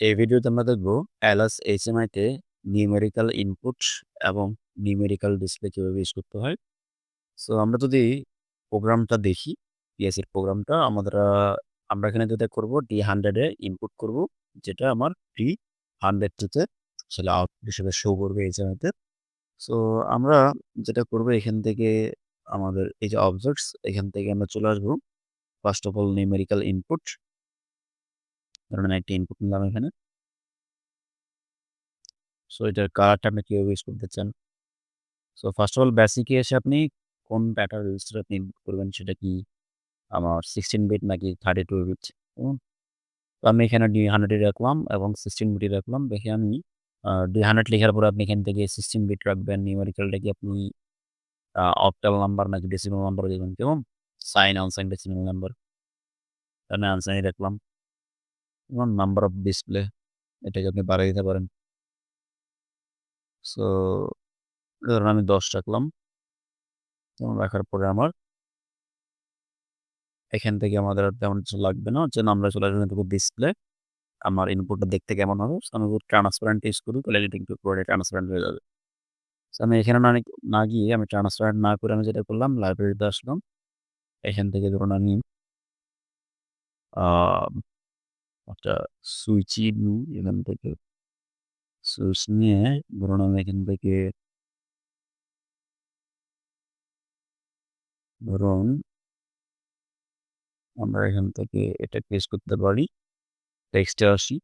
এই ভিডিওতে আমরা দেখব অ্যালাস এইচএমআই তে নিউমেরিক্যাল ইনপুট এবং নিউমেরিক্যাল ডিসপ্লে কীভাবে ইউজ করতে হয়। সো আমরা যদি প্রোগ্রামটা দেখি, পিএসসির প্রোগ্রামটা আমাদের আমরা এখানে যেটা করব ডি হান্ড্রেডে ইনপুট করব যেটা আমার D102 তে আসলে আউটপুট হিসেবে শো করবে এইচএমআই তে। সো আমরা যেটা করব এখান থেকে আমাদের এই যে অবজেক্টস এখান থেকে আমরা চলে আসব first of all numerical input. ধরেন একটা ইনপুট নিলাম এখানে। সো এটার কালারটা আপনি কীভাবে ইউজ করতে চান। So first of all basic এসে আপনি কোন ডেটা রেজিস্টার আপনি করবেন সেটা কি আমার 16 বিট নাকি 32 বিট হুম? তো আমি এখানে D100 ই রাখলাম এবং 16 বিট রাখলাম। দেখে আমি আ D100 লেখার পরে আপনি এখান থেকে 16 বিট রাখবেন। নিউমেরিক্যালটা কি আপনি অক্টাল নাম্বার নাকি ডেসিমাল নাম্বার দিবেন কেমন? Sign, unsign, decimal number. আমি আনসাইন রাখলাম। এবং নাম্বার অফ ডিসপ্লে এটাকে আপনি বাড়িয়ে দিতে পারেন। সো ধরুন আমি ১০ রাখলাম। এবং রাখার পরে আমার এখান থেকে আমাদের তেমন কিছু লাগবে না। যে আমরা চলে আসব এটুকু ডিসপ্লে। আমার ইনপুটটা দেখতে কেমন হবে? আমি ট্রান্সপারেন্ট ইউজ করি তাহলে একটু পুরোটাই ট্রান্সপারেন্ট হয়ে যাবে। আমি এখানে না না গিয়ে আমি ট্রান্সপারেন্ট না করে আমি যেটা করলাম লাইব্রেরিতে আসলাম। এখান থেকে ধরুন আমি একটা সুইচি নিই এখান থেকে। সুইচ নিয়ে ধরুন আমি এখান থেকে ধরুন আমরা এখান থেকে এটা পেস্ট করতে পারি। টেক্সটে আসি।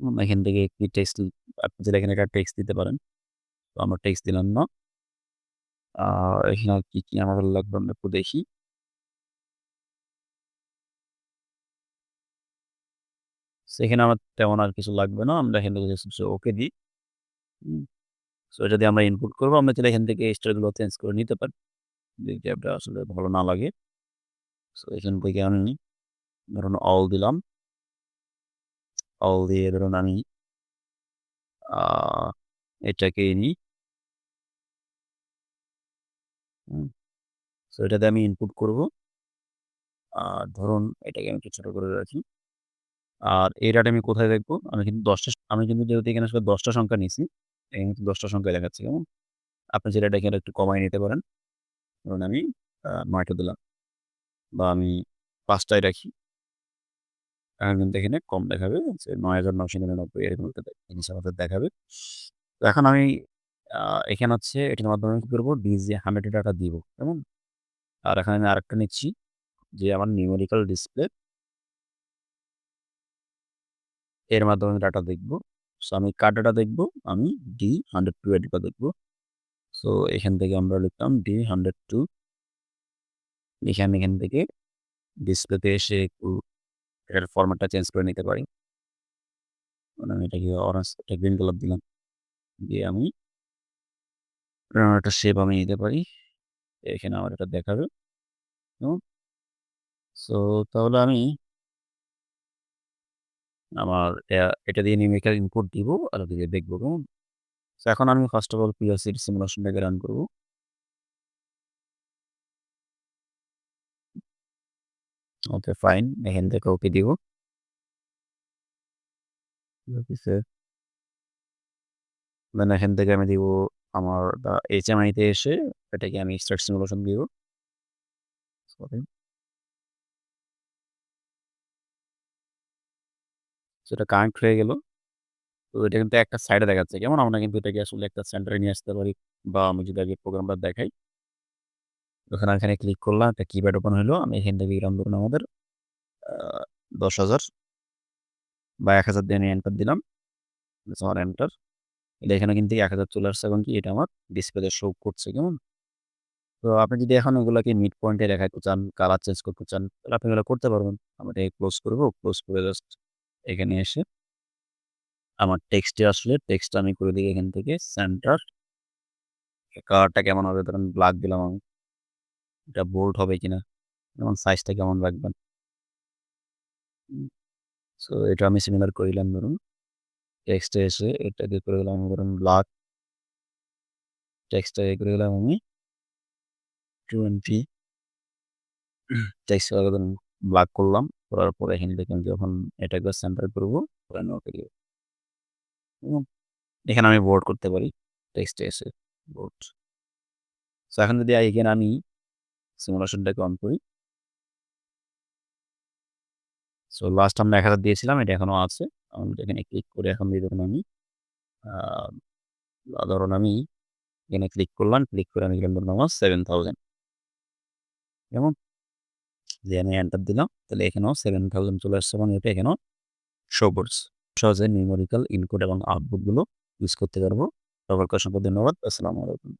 হুম, এখান থেকে একটি টেক্সট আপনি চাইলে এখানে একটা টেক্সট দিতে পারেন। তো আমরা টেক্সট দিলাম না। এখানে কি, কি আমাদের লাগবে আমরা একটু দেখি। এখানে আমার তেমন আর কিছু লাগবে না। আমরা এখান থেকে ওকে দিই। সো দিয়ে আমরা ইনপুট করব আমরা চাইলে এখান থেকে স্টারগুলো চেঞ্জ করে নিতে পারি। যদি এটা আসলে ভালো না লাগে। সো এখান থেকে আমি ধরুন অল দিলাম। অল দিয়ে ধরুন আমি এটাকে নিই। সো এটা দিয়ে আমি ইনপুট করব। আর ধরুন এটাকে আমি একটু ছোট করে রাখি। আর এই ডাটা আমি কোথায় দেখব আমি কিন্তু দশটা আমি কিন্তু যেহেতু এখানে আসলে দশটা সংখ্যা নিছি। এখানে কিন্তু ১০ টা সংখ্যা দেখাচ্ছে, কেমন? আপনি এটা এখানে একটু কমায় নিতে পারেন। ধরুন আমি ৯ দিলাম। বা আমি পাঁচটায় রাখি। এখন কিন্তু এখানে কম দেখাবে, যে ৯৯৯৯ এরকম একটা জিনিস আমাদের দেখাবে। তো এখন আমি এখানে হচ্ছে এটার মাধ্যমে কি করব? DJ100 এ ডাটা দিব। কেমন? আর এখানে আমি আরেকটা নিচ্ছি, যে আমার নিউমেরিক্যাল ডিসপ্লে এর মাধ্যমে ডাটা দেখব। সো আমি কার ডাটা দেখব? আমি D102 এর ডাটা দেখব। সো এখান থেকে আমরা লিখলাম D102 লিখে আমি এখান থেকে ডিসপ্লেতে এসে একটু এটার ফরম্যাটটা চেঞ্জ করে নিতে পারি। মানে আমি এটাকে অরেঞ্জ এটা গ্রিন কালার দিলাম। দিয়ে আমি একটা শেপ আমি নিতে পারি। এখানে আমার এটা দেখাবে। সো তাহলে আমি আমার এটা দিয়ে নিউমেরিক্যাল ইনপুট দিব, আর ওদিকে দেখব কেমন? সো এখন আমি ফার্স্ট অফ অল পিএলসির সিমুলেশনটাকে রান করব। Okay fine. এখান থেকে ওকে দিব। দেন এখান থেকে আমি দিব আমার আ HMI তে এসে, এটাকে আমি স্টার্ট সিমুলেশন দিব। সরি। সো এটা কানেক্ট হয়ে গেল। তো এটা কিন্তু একটা সাইডে দেখাচ্ছে। কেমন? আমরা কিন্তু এটাকে আসলে একটা সেন্টারে নিয়ে আসতে পারি বা আমি যদি আগে প্রোগ্রামটা দেখাই। ওখানে এখানে ক্লিক করলাম একটা কিপ্যাড ওপেন হইল। আমি এখান থেকে দিলাম ধরুন আমাদের দশ হাজার বা ১,০০০ দিয়ে আমি এন্টার দিলাম। আমার এন্টার। এটা এখানে কিন্তু ১,০০০ চলে আসছে এবং কি এটা আমার ডিসপ্লেতে শো করছে। কেমন? তো আপনি যদি এখন ওগুলাকে মিড পয়েন্টে দেখাইতে চান, কালার চেঞ্জ করতে চান, তাহলে আপনি এগুলা করতে পারবেন। আমি এটাকে ক্লোজ করব ক্লোজ করে জাস্ট এখানে এসে আমার টেক্সটে আসলে টেক্সটটা আমি করে দিই এখান থেকে সেন্টার। কালারটা কেমন হবে? ধরেন ব্লাক দিলাম আমি। এটা বোল্ড হবে কিনা? এবং সাইজটা কেমন রাখবেন? সো এটা আমি সিমিলার করে দিলাম, ধরুন। টেক্সটে এসে এটাকে করে দিলাম, ধরুন ব্লাক। টেক্সটটাকে করে দিলাম আমি 20 টেক্সট ব্লাক করলাম। করার পরে এখানে দেখেন যখন এটা একবার সেন্টার করব এবং এখানে আমি বোর্ড করতে পারি টেক্সটে এসে বোর্ড সো এখন যদি এখানে আমি সিমুলেশনটাকে অন করি। সো লাস্ট আমরা এক হাজার দিয়েছিলাম, এটা এখনও আছে। আমি এখানে ক্লিক করে এখন দিয়ে ধরুন আমি। ধরুন আমি এখানে ক্লিক করলাম ক্লিক করে আমি এখানে ধরুন আমার সেভেন থাউজেন্ড কেমন যে আমি এন্টার দিলাম। তাহলে এখানেও সেভেন থাউজেন্ড চলে আসছে এবং এটা এখানেও শো সহজে নিউমেরিক্যাল ইনপুট এবং আউটপুটগুলো ইউজ করতে পারব। সবার অসংখ্য ধন্যবাদ। আসসালামু আলাইকুম।